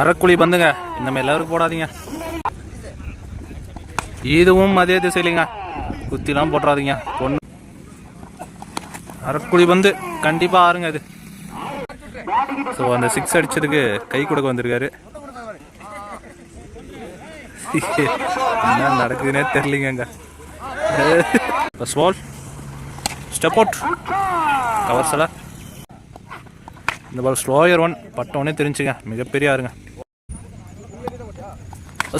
அறக்குழி பந்துங்க. இந்த மாதிரி எல்லாருக்கும் போடாதீங்க. இதுவும் அதே திசையிலைங்க. குத்திலாம் போட்டுறாதீங்க. பொண்ணு. அறக்குழி பந்து. கண்டிப்பாக ஆறுங்க அது ஸோ அந்த சிக்ஸ் அடிச்சதுக்கு கை கொடுக்க வந்திருக்காரு. என்ன நடக்குதுன்னே தெரியலிங்க first ball step out cover சில. இந்த பால் ஸ்லோயர் ஒன் பட்டவனே தெரிஞ்சுங்க. மிகப்பெரிய ஆறுங்க.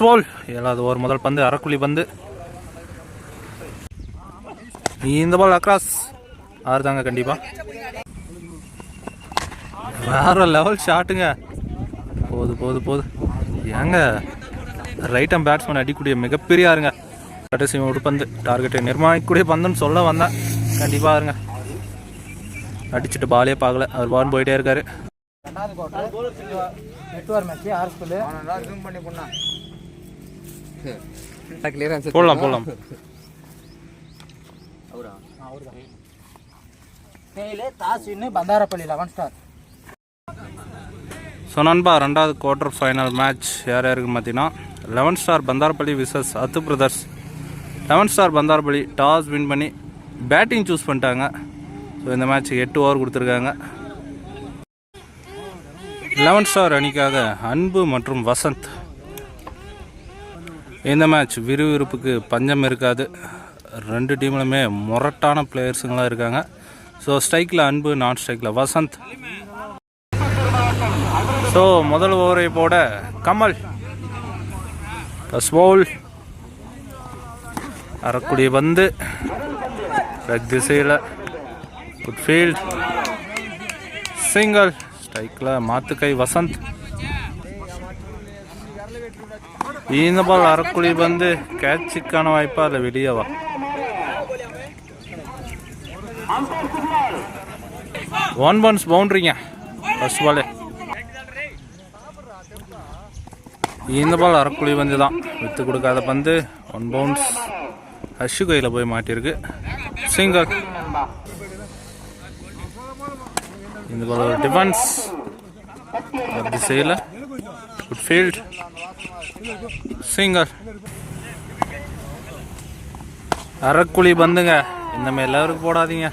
பால் ஏழாவது ஓவர் முதல் பந்து அரைக்குழி பந்து. இந்த பால் அக்ராஸ் ஆறு தாங்க கண்டிப்பா. வேற லெவல் ஷாட்டுங்க போது போது போது. ஏங்க ரைட் ஆம் பேட்ஸ்மேன் அடிக்கக்கூடிய மிகப்பெரிய ஆறுங்க கடைசி ஒரு பந்து. டார்கெட்டை நிர்மாணிக்கக்கூடிய பந்துன்னு சொல்ல வந்தேன். கண்டிப்பாக இருங்க. அடிச்சுட்டு பாலே பார்க்கல. அவர் பால் போயிட்டே இருக்காரு. ரெண்டாவது போடலாம் போடலாம். மேலே தாசின்னு பந்தாரப்பள்ளி லெவன் ஸ்டார் ஸோ நண்பா ரெண்டாவது குவார்டர் ஃபைனல் மேட்ச் யார் யாருக்குன்னு பார்த்தீங்கன்னா eleven star Pandharapalli versus Athu brothers eleven star Pandharapalli toss win பண்ணி பேட்டிங் சூஸ் பண்ணிட்டாங்க. ஸோ இந்த மேட்ச் எட்டு ஓவர் கொடுத்துருக்காங்க. லெவன் ஸ்டார் அணிக்காக அன்பு மற்றும் வசந்த். இந்த மேட்ச் விறுவிறுப்புக்கு பஞ்சம் இருக்காது. ரெண்டு டீம்லுமே முரட்டான பிளேயர்ஸுங்களாம் இருக்காங்க. ஸோ ஸ்ட்ரைக்கில் அன்பு நான் ஸ்ட்ரைக்கில் வசந்த். ஸோ முதல் ஓவரை போட கமல். ஃபர்ஸ்ட் அறக்குடி வந்து பந்து. லெக் திசையில். குட் ஃபீல்ட் சிங்கிள் ஸ்ட்ரைக்கில் மாத்துக்கை வசந்த். இந்த பால் அறக்குழி வந்து கேட்சுக்கான வாய்ப்பா இல்லை வெளியவா ஒன் பன்ஸ் பவுண்ட்ரிங்க ஃபர்ஸ்ட் பாலே இந்த பால் அரைக்குழி பந்து தான் வித்து கொடுக்காத பந்து ஒன் பவுன்ஸ் ஹஷு கையில் போய் மாட்டியிருக்கு சிங்கர் இந்த பால் ஒரு செய்யல குட் ஃபீல்ட் சிங்கர் அறக்குழி பந்துங்க. இந்த மாதிரி எல்லாருக்கும் போடாதீங்க.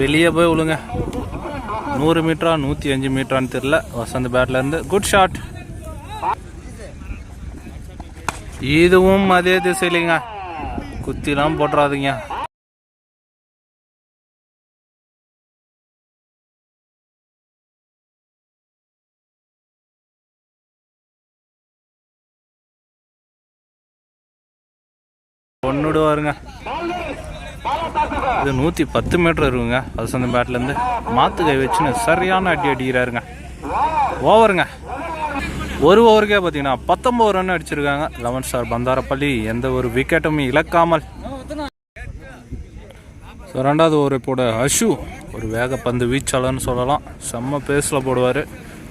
வெளியே போய் விழுங்க நூறு மீட்டரா நூற்றி அஞ்சு மீட்டரான்னு தெரில வசந்த் பேட்ல இருந்து குட் ஷாட் இதுவும் அதே திசையிலைங்க. குத்திலாம் போட்டுறாதீங்க. பொண்ணுடுவாருங்க இது நூற்றி பத்து மீட்டர் இருக்குங்க. வசந்த பேட்லேருந்து மாத்து கை வச்சுன்னு சரியான அடி அடிக்கிறாருங்க. ஓவருங்க. ஒரு ஓவருக்கே பார்த்தீங்கன்னா பத்தொம்பது ரன் அடிச்சிருக்காங்க. லெவன் ஸ்டார் பந்தாரப்பள்ளி எந்த ஒரு விக்கெட்டும் இழக்காமல். ஸோ ரெண்டாவது ஓவர் போட அஷு ஒரு வேக பந்து வீச்சாளர்னு சொல்லலாம். செம்ம பேஸில் போடுவார்.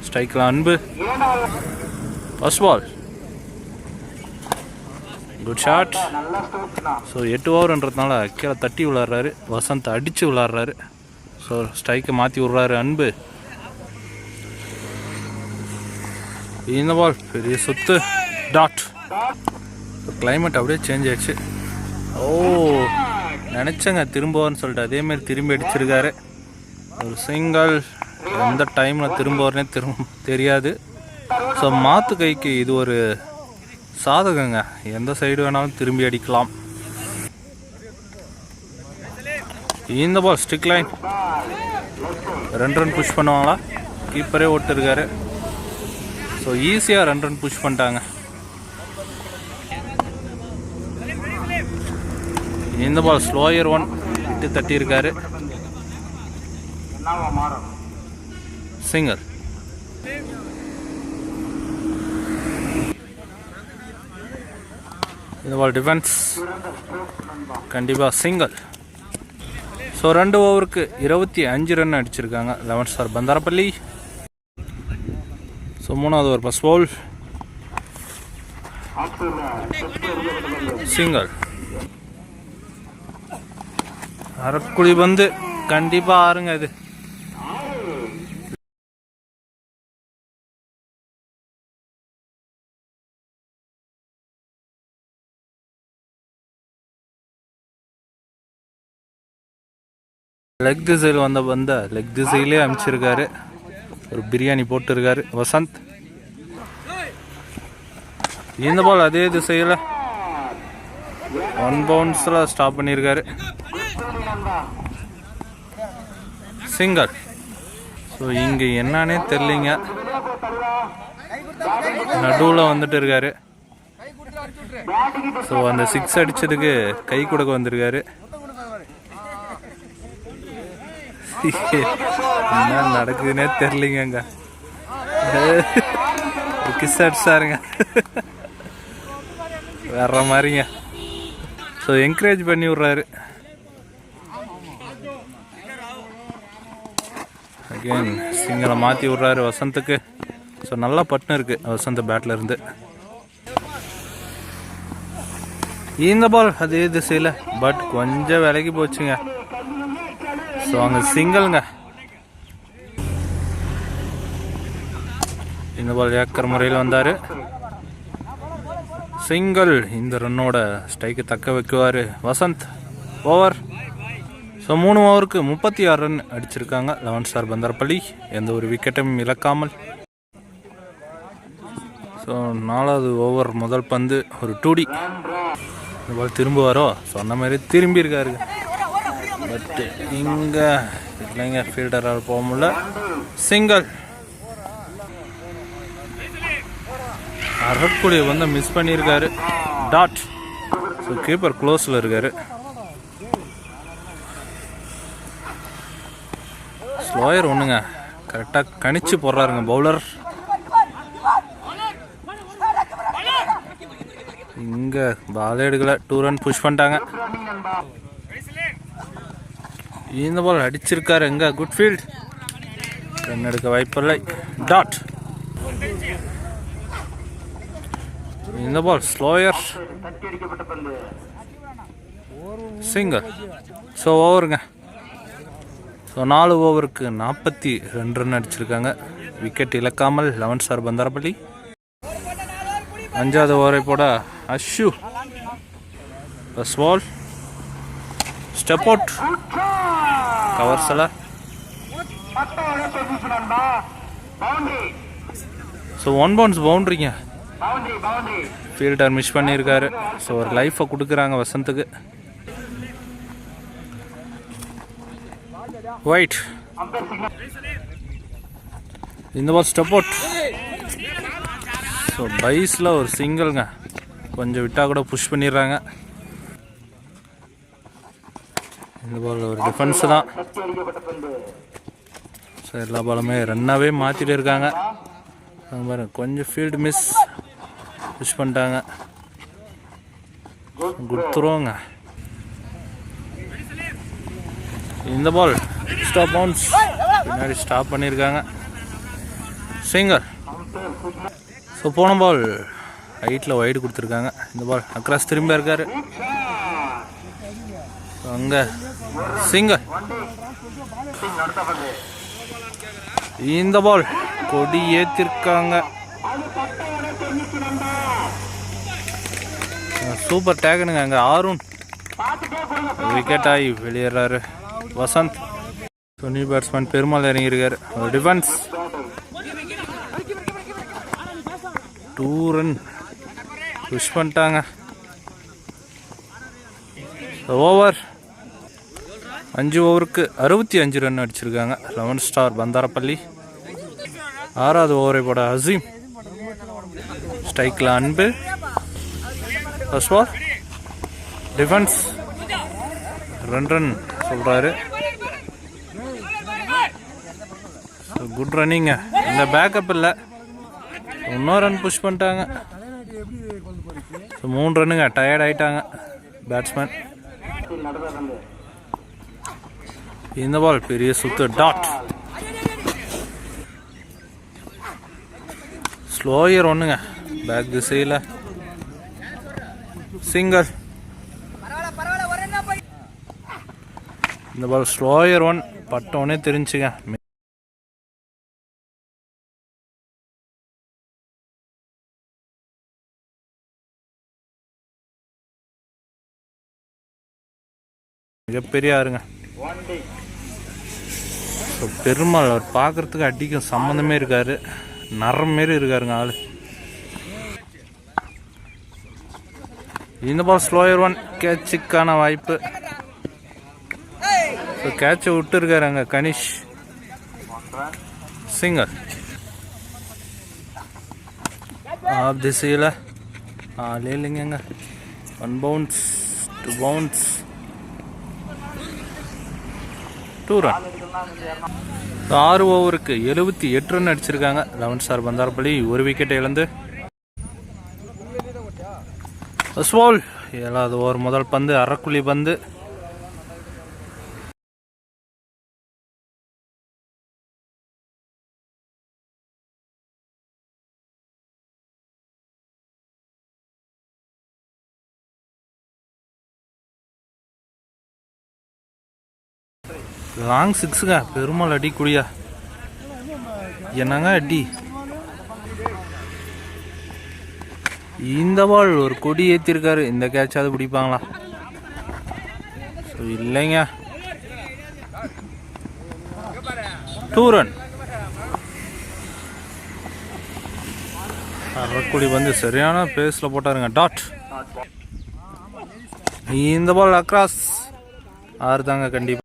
ஸ்ட்ரைக்கில் Anbu. First ball good shot so எட்டு ஓவருன்றதுனால கீழே தட்டி விளாட்றாரு. வசந்த் அடித்து விளாட்றாரு. ஸோ ஸ்ட்ரைக்கை மாற்றி விட்றாரு அன்பு. இன்னவால் பெரிய சுத்து. டாட் கிளைமேட் அப்படியே சேஞ்ச் ஆயிடுச்சு. ஓ நினச்சேங்க திரும்புவார்னு சொல்லிட்டு. அதேமாரி திரும்பி அடிச்சிருக்காரு. ஒரு சிங்கிள் எந்த டைமில் திரும்புவார்னே திரும்ப தெரியாது. ஸோ மாத்து கைக்கு இது ஒரு சாதகங்க. எந்த சைடு வேணாலும் திரும்பி அடிக்கலாம். இந்த பால் ஸ்டிக் லைன் ரெண்டு ரன் புஷ் பண்ணுவாங்களா? கீப்பரே ஓட்டிருக்காரு. ஸோ ஈஸியாக ரன் ரன் புஷ் பண்ணிட்டாங்க. இந்த பால் ஸ்லோயர் ஒன் விட்டு தட்டியிருக்காரு. சிங்கர் இந்த பால் டிஃபென்ஸ் கண்டிப்பாக சிங்கல் ஸோ ரெண்டு ஓவருக்கு இருபத்தி அஞ்சு ரன் அடிச்சிருக்காங்க. Eleven star Pandarappalli. ஸோ மூணாவது ஒரு பஸ் பவுல் சிங்கல் அரக்குழி வந்து கண்டிப்பா ஆறுங்க இது. லெக் திசையில் வந்த வந்த லெக் திசையிலே அமைச்சிருக்காரு. ஒரு பிரியாணி போட்டுருக்காரு. வசந்த். இந்த பால் அதே திசையில் ஒன் பவுன்ஸில் ஸ்டாப் பண்ணியிருக்காரு சிங்கர் ஸோ இங்கே என்னன்னே தெரிலிங்க நடுவில் வந்துட்டு இருக்காரு. ஸோ அந்த சிக்ஸ் அடித்ததுக்கு கை கொடுக்க வந்திருக்காரு. என்ன நடக்குதுன்னே தெரிலிங்க கிஸ் அடிச்சாருங்க. வேற மாதிரிங்க. ஸோ என்கரேஜ் பண்ணி விட்றாரு. அகெயின் சிங்கலை மாற்றி விட்றாரு வசந்துக்கு. ஸோ நல்லா பட்னு இருக்கு வசந்த் பேட்ல இருந்து. இந்த பால் அதே திசையில். பட் கொஞ்சம் விலகி போச்சுங்க. ஸோ அங்கே சிங்கிள்ங்க இந்த பால் ஏக்கர் முறையில் வந்தார். சிங்கிள் இந்த ரன்னோட ஸ்ட்ரைக்கு தக்க வைக்குவார். வசந்த் ஓவர் ஸோ மூணு ஓவருக்கு முப்பத்தி ஆறு ரன் அடிச்சிருக்காங்க. Eleven star Pandharpalli. எந்த ஒரு விக்கெட்டும் இழக்காமல். ஸோ நாலாவது ஓவர் முதல் பந்து ஒரு டூடி இந்த பால் திரும்புவாரோ? சொன்ன மாதிரி திரும்பியிருக்காரு பட் இங்கே இல்லைங்க ஃபீல்டரால் போக முடியல. சிங்கிள் அறக்குடியை வந்து மிஸ் பண்ணியிருக்காரு. டாட் ஸோ கீப்பர் க்ளோஸில் இருக்காரு. ஸ்லோயர் ஒன்றுங்க கரெக்டாக கணிச்சு போடுறாருங்க பவுலர் இங்கே பால் எடுக்கல. டூ ரன் புஷ் பண்ணிட்டாங்க. இந்த பால் அடிச்சிருக்காரு எங்க? குட் ஃபீல்ட் ரன் எடுக்க வாய்ப்பில்லை. டாட் இந்த பால் ஸ்லோயர் சிங்கர் ஸோ ஓவருங்க ஸோ நாலு ஓவருக்கு நாற்பத்தி ரெண்டு ரன் அடிச்சிருக்காங்க. விக்கெட் இழக்காமல் லெவன் ஸ்டார் பந்தாரப்பள்ளி. அஞ்சாவது ஓவரை போட Ashu first ball step out covers எல்லாம் ஸோ ஒன் பவுன்ஸ் பவுண்ட்ரிங்க ஃபீல்டர் மிஸ் பண்ணியிருக்காரு. ஸோ ஒரு லைஃப்பை கொடுக்குறாங்க வசந்துக்கு. ஒயிட் இந்த பால் ஸ்டெப் அவுட் ஸோ பைஸில் ஒரு சிங்கிள்ங்க கொஞ்சம் விட்டால் கூட புஷ் பண்ணிடுறாங்க. இந்த பால் ஒரு டிஃபென்ஸ் தான். ஸோ எல்லா பாலுமே ரன்னாகவே மாற்றிட்டு இருக்காங்க. பாருங்க கொஞ்சம் ஃபீல்டு மிஸ் மிஸ் பண்ணிட்டாங்க. குடுத்துருவோங்க. இந்த பால் ஸ்டாப் பவுன்ஸ் பின்னாடி ஸ்டாப் பண்ணியிருக்காங்க சிங்கர் ஸோ போன பால் ஹைட்டில் ஒயிட் கொடுத்துருக்காங்க. இந்த பால் அக்ராஸ் திரும்ப இருக்காரு. அங்கே சிங்கர் இந்த பால் கொடி ஏத்திருக்காங்க. சூப்பர் டேகனுங்க அங்கே ஆருண். விக்கெட் ஆகி வெளியேறாரு. வசந்த். துணி பேட்ஸ்மேன் பெருமாள் இறங்கியிருக்காரு. டிஃபென்ஸ் டூ ரன் புஷ் பண்ணிட்டாங்க. ஓவர் அஞ்சு ஓவருக்கு அறுபத்தி அஞ்சு ரன் அடிச்சிருக்காங்க. Eleven star Pandharapalli. ஆறாவது ஓவரை போட அசீம். ஸ்ட்ரைக்கில் Anbu. First ball defence. Run run சொல்கிறாரு குட் ரன்னிங்க இந்த பேக்கப் இல்லை. இன்னொரு ரன் புஷ் பண்ணிட்டாங்க. மூணு ரன்னுங்க டயர்ட் ஆகிட்டாங்க பேட்ஸ்மேன் இந்த பால் பெரிய சுத்து. டாட் ஸ்லோயர் ஒன்றுங்க பேக் திசையில். சிங்கர் இந்த பால் ஸ்லோயர் ஒன் பட்டோன்னே தெரிஞ்சுங்க. மிகப்பெரிய ஆறுங்க. ஸோ பெருமாள் அவர் பார்க்கறதுக்கு அடிக்கும் சம்மந்தமே இருக்கார். நரம் மாரி இருக்காருங்க ஆள். இந்த பால் ஸ்லோயர் ஒன் கேட்சுக்கான வாய்ப்பு. ஸோ கேட்சை விட்டுருக்காரு அங்கே கனிஷ். சிங்கர் ஆஃப் திசையில். ஆளே இல்லைங்க one bounce two bounce two run ஆறு ஓவருக்கு எழுபத்தி எட்டு ரன் அடிச்சிருக்காங்க. லெவன் ஸ்டார் பந்தாரப்பள்ளி ஒரு விக்கெட்டை இழந்து. ஸ்வால் ஏழாவது ஓவர் முதல் பந்து அறக்குழி பந்து. லாங் சிக்ஸுங்க பெருமாள் அடி குடியா. என்னங்க அடி? இந்த பால் ஒரு கொடி ஏற்றிருக்காரு இந்த கேட்சாவது பிடிப்பாங்களா? ஸோ இல்லைங்க. டூ ரன் அரைக்குடி வந்து சரியான பேஸில் போட்டாருங்க. டாட் இந்த பால் அக்ராஸ் ஆறு தாங்க கண்டிப்பாக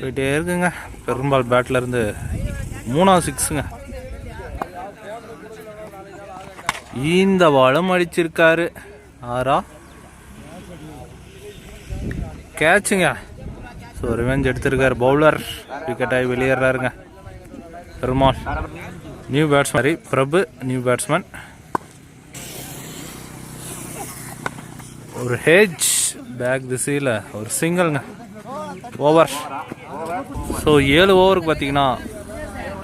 போயிட்டே இருக்குங்க. பெரும்பால் பேட்ல இருந்து மூணாவது சிக்ஸுங்க இந்த வளம் அடிச்சிருக்காரு. ஆறா? கேட்சுங்க ஸோ ரிவெஞ்ச் எடுத்திருக்காரு பவுலர் விக்கெட் ஆகி வெளியேறாருங்க. Perumal. New batsman Prabhu new batsman ஒரு ஹேஜ் பேக் திசையில் ஒரு சிங்கிள்ங்க ஓவர் ஸோ ஏழு ஓவருக்கு பார்த்தீங்கன்னா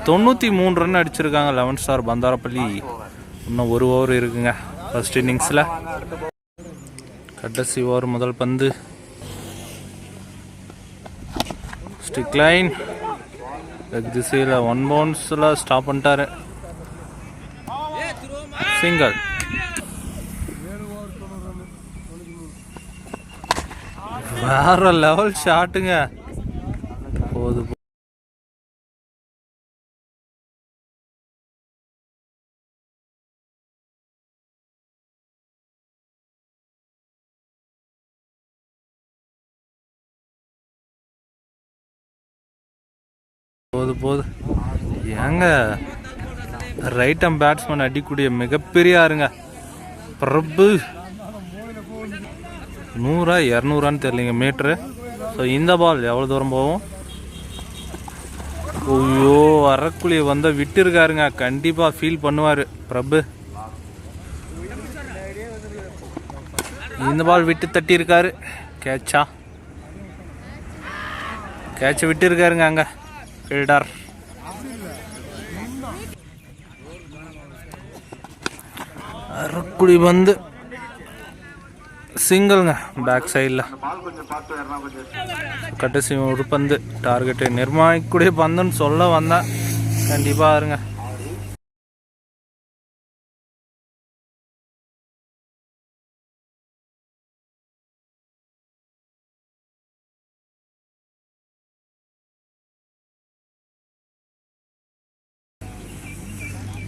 தொண்ணூற்றி மூணு ரன் அடிச்சிருக்காங்க லெவன் ஸ்டார் பந்தாரப்பள்ளி. இன்னும் ஒரு ஓவர் இருக்குங்க. ஃபர்ஸ்ட் இன்னிங்ஸில் கடைசி ஓவர் முதல் பந்து. ஸ்டிக் லைன் லெக் திசையில் ஒன் பவுன்ஸில் ஸ்டாப் பண்ணிட்டாரு. சிங்கிள் வேற லெவல் ஷாட்டுங்க போது போது போது. ஏங்க ரைட் அம் பேட்ஸ்மேன் அடிக்கூடிய மிகப்பெரிய ஆறுங்க பிரபு. நூறா இரநூறான்னு தெரியலைங்க மீட்ரு ஸோ இந்த பால் எவ்வளோ தூரம் போகும்? ஐயோ அறக்குழியை வந்து விட்டுருக்காருங்க. கண்டிப்பாக ஃபீல் பண்ணுவார். பிரபு. இந்த பால் விட்டு தட்டியிருக்காரு. கேட்சா கேட்சை விட்டுருக்காருங்க அங்கே. ஃபீல்டர் அறக்குழி வந்து சிங்கிள்ங்க பேக் சைடில் கடைசி ஒரு பந்து டார்கெட்டு நிர்மாணிக்கூடிய பந்துன்னு சொல்ல வந்தேன். கண்டிப்பாக இருங்க.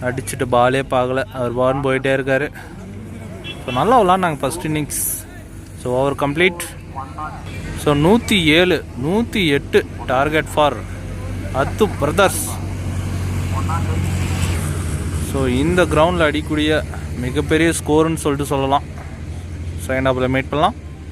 அடிச்சுட்டு பாலே பார்க்கல. அவர் பான் போயிட்டே இருக்காரு. ஸோ நல்லா விளாண்டாங்க first innings so over complete so நூற்றி ஏழு நூற்றி எட்டு target for Athu brothers so இந்த கிரவுண்டில் அடிக்கூடிய மிகப்பெரிய ஸ்கோருன்னு சொல்லிட்டு சொல்லலாம். செகண்ட் ஹாஃபில் மீட் பண்ணலாம்.